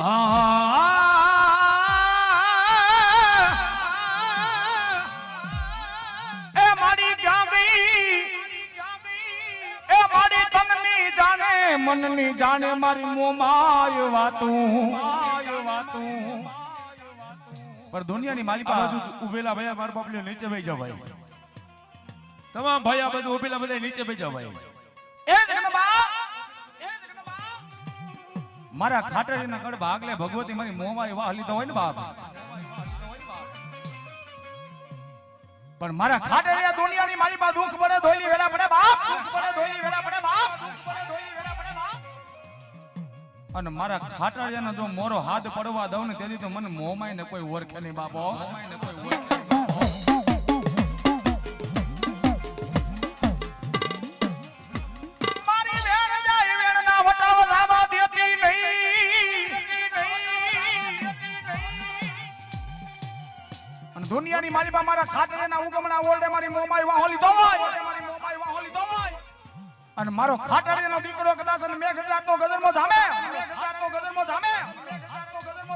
એ મારી જાગી એ મારી તનની જાણે મનની જાણે મારી મોમાય વાતું વાતું પર દુનિયાની મારી પાસે ઉભેલા ભાઈ મારા બાપલીઓ નીચે બેસી જાવ ભાઈ તમામ ભાઈ બધું ઉભેલા બધા નીચે બેસી જાવ મારા ખાટડીના કડ ભાગલે ભગવતી મારી મોમાં એવા લીધો હોય ને બાપ. પણ મારા ખાટરિયા દુનિયાની મારી પાસે દુઃખ પડે ધોઈલી વેલા પડે બાપ. દુઃખ પડે ધોઈલી વેલા પડે બાપ. અને મારા ખાટડિયાનો જો મોરો હાથ પડવા દઉં ને તેથી તો મને મોમાય ને કોઈ ઓળખે નહીં બાપો. મોમાય ને કોઈ ઓળખે અને મારી પાસે મારા ખાટરેના ઉગમણા ઓરડે મારી મોમાઈ વાહોલી દોય મારી અને મારો ખાટરેનો દીકરો કદાચ અને મેઘરાજનો ગજરમાં જામે મેઘરાજનો ગજરમાં જામે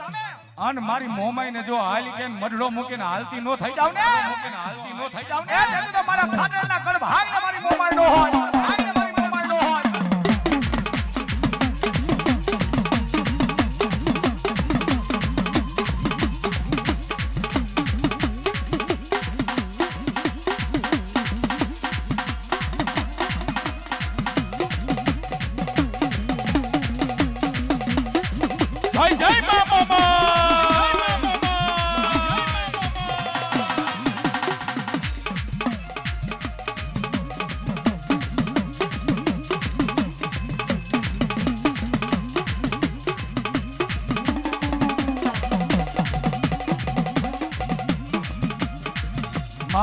જામે અને મારી મોમાઈ ને જો હાલી કે મડડો મૂકીને હાલતી નો થઈ જાવ ને મૂકીને હાલતી નો થઈ જાવ ને તેથી તો મારા ખાટરેના કળ ભાગ ને મારી મોમાઈ નો હોય.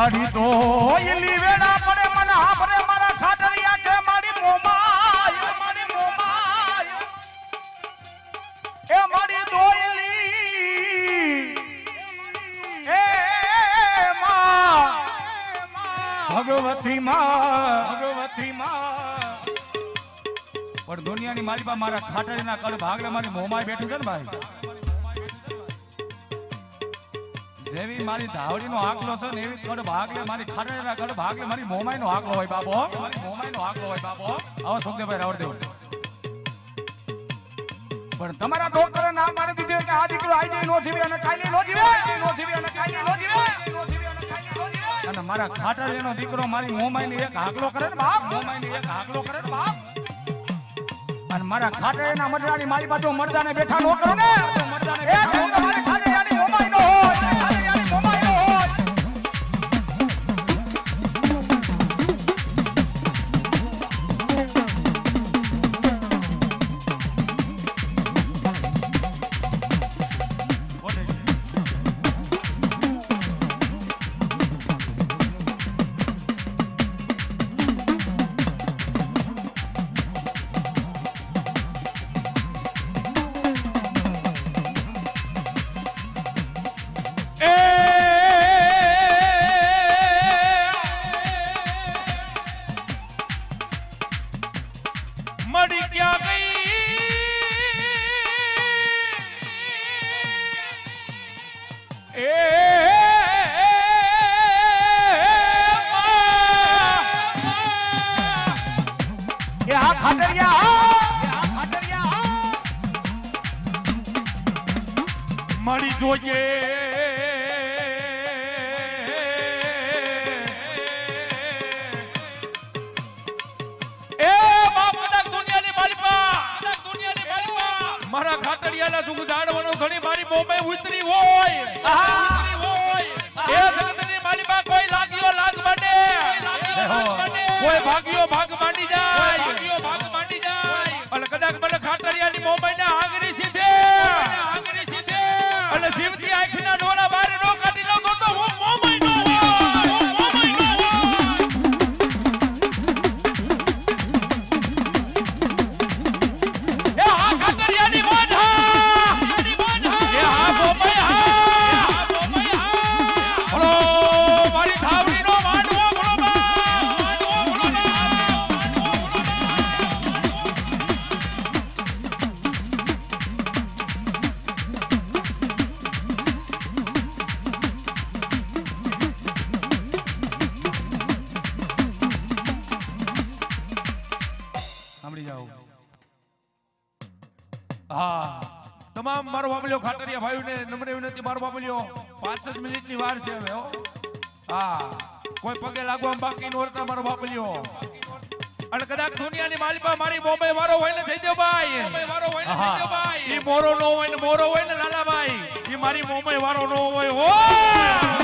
મારી દોયલી વેડા પડે, મને હાંભળે મારા ખાટરિયા કે મારી મોમાય મારી મોમાય એ મારી દોયલી એ, માં. ભગવતી માં. ભગવતી માં. પણ દુનિયાની મારી પાસે મારા ખાટરીના કડ ભાગલે મારી મોમાય બેઠું છે ને ભાઈ? જેવી મારી ધાવડીનો આકલો છે ને એવી કડ ભાગલે મારી ખાટરેના કડ ભાગલે મારી મોમાઈનો આકલો હોય બાબો મારી મોમાઈનો આકલો હોય બાબો આવો સુખદેવભાઈ રાવળદેવ. પણ તમારા ડોક્ટરે ના મારી દીધી કે આ દીકરો આઈ જઈ નો જીવે અને કાલી નો જીવે. નો જીવે અને કાઈ નો જીવે. નો અને કાલી નો મારા ખાટરેનો દીકરો મારી મોમાઈની એક હાકલો કરે ને બાપ. મોમાઈની એક હાકલો કરે ને બાપ. અને મારા ખાટરેના મરદાની મારી બાજુ મરદાને બેઠા નો કરો ને. મરદાને એ જોજે મારા ખાતડિયાના દુઃખ જાણવાનો ઘણી મારી મોમે ઉતરી હોય. ઉતરી હોય એ જગતની માલિકા કોઈ લાગ્યો લાગ બને કોઈ ભાગ્યો ભાગ માંડી જાય. ભાગ્યો ભાગ તમામ મારો બાબલ્યો ખાટરિયા ભાઈઓને નમ્ર વિનંતી મારો બાબલ્યો પાંચ જ મિનિટની વાર છે હવે હા. કોઈ પગે લાગવા બાકી નો રહેતા મારો બાબલ્યો અને કદાચ દુનિયાની માલિકા મારી બોમ્બે વારો હોય ને થઈ દે ભાઈ. વારો હોય ને થઈ દે ભાઈ. ઈ મોરો નો હોય ને મોરો હોય ને લાલાભાઈ. ઈ મારી બોમ્બે વારો નો હોય હો.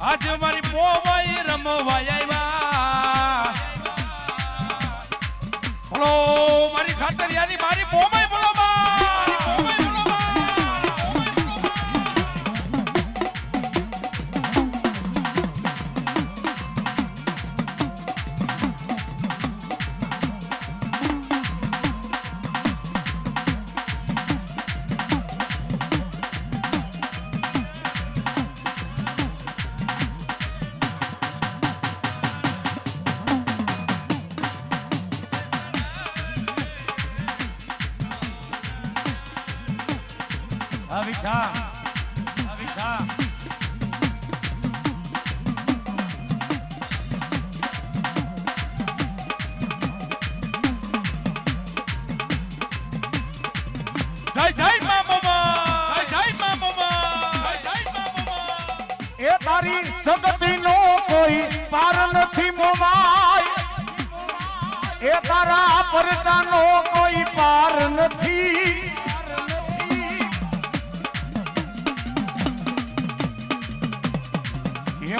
આજે મારી મોવાઈ રમવા આવ્યા મારી ખાતરિયાની મારી મોમય તારી સગતીનો કોઈ પાર નથી મોમાય. એ તારા કોઈ પાર નથી.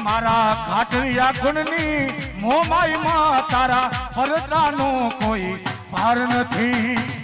મારા ખાટરિયા ગુણની મોમાઈમાં તારા પરચાનો કોઈ ભાર નથી.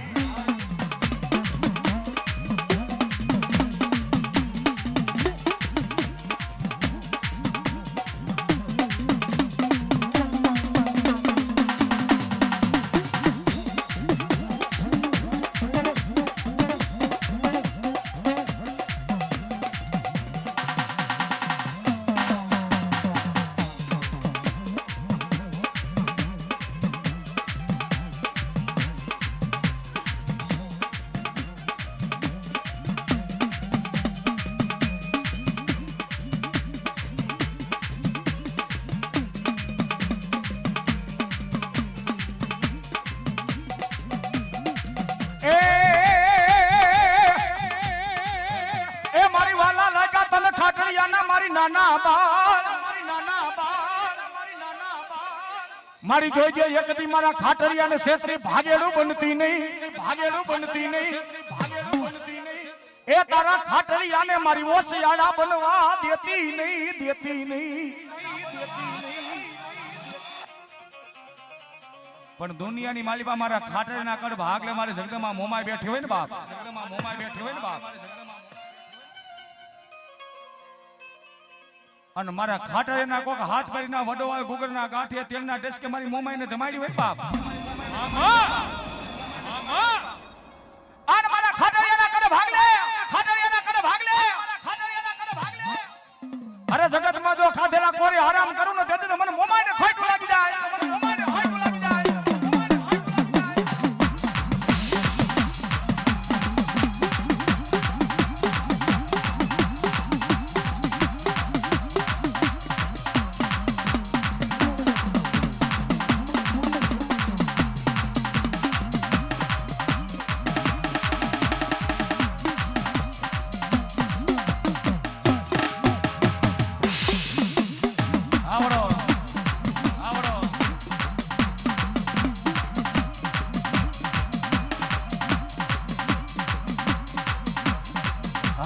નાના બાળ મારી જોઈજે એક બાળ મારી ખાટરિયા ને નહીં ભાગેડું બનતી નહીં, ભાગેલું બનતી નહીં. એ તારા ખાટડિયાને મારી ઓશિયાળા બનવા દેતી નહીં દેતી નહીં. પણ દુનિયાની માલિકા મારા ખાટરના કડ ભાગલે મારે જગદમાં મોમાય બેઠી હોય ને બાપ. જગદમાં મોમાય બેઠી હોય ને બાપ. અને મારા ખાટરના કોક હાથ કરીને વડો આવે ગુગરના ગાંઠિયા તેલના ડેસ્કે મારી મોમાઈને જમાડી હોય બાપ.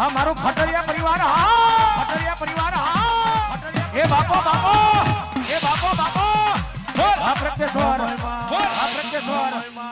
હા, મારો ખટરિયા પરિવાર, હા, ખટરિયા પરિવાર, હા. એ બાપો બાપો, એ બાપો બાપો. બોલ. આ પ્રત્યેશ્વર બોલ. આ પ્રત્યેશ્વર